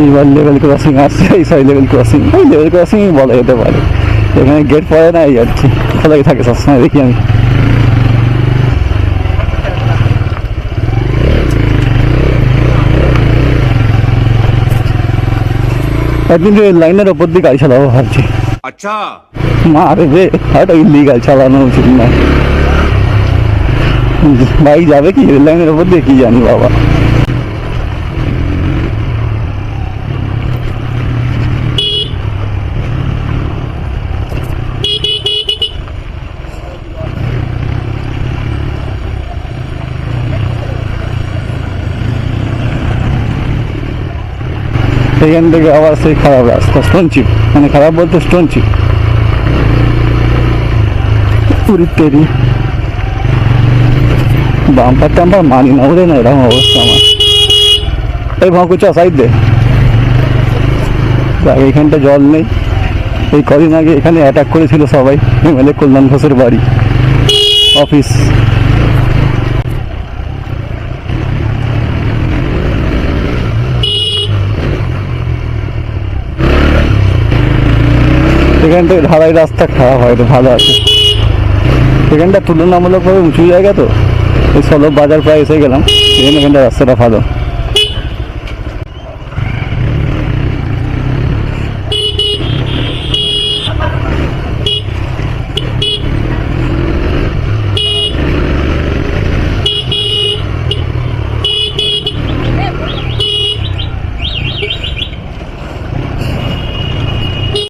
এইবার level crossing আসছে এই সাই লেভেল ক্রসিং ওই লেভেল ক্রসিংই বলা যেতে পারে। এখানে গেট পড়ে না এই আর কি। খোলাই থাকে সবসময় দেখি আমি। একদিন লাইনের ওপর দিয়ে গাড়ি চালাবো ভাবছি। আচ্ছা। মারবে ওটা গাড়ি চালানো উচিত না। বাইক যাবে কি? রেল লাইনের ওপর দিয়ে কি জানি বাবা। সেখান থেকে আবার সেই খারাপ রাস্তা। স্টোনচিপ মানে খারাপ বলতে স্টোনচিপ পুরীর তেরি। বাম্পার টাম্পার মানি না ওরে না, এরকম অবস্থা আমার। এই ভাঁকুচা সাইড দে। দেখ এইখানটা জল নেই। এই কদিন আগে এখানে অ্যাটাক করেছিল সবাই। এমএলএ কল্যাণ ঘোষের বাড়ি। অফিস এখানটা ঢালাই রাস্তা খারাপ হয় ভালো আছে। এখানটা তুলনামূলকভাবে উঁচু জায়গা তো। এই সলভ বাজার প্রায় এসে গেলাম। এখানে এখানটা রাস্তাটা ভালো।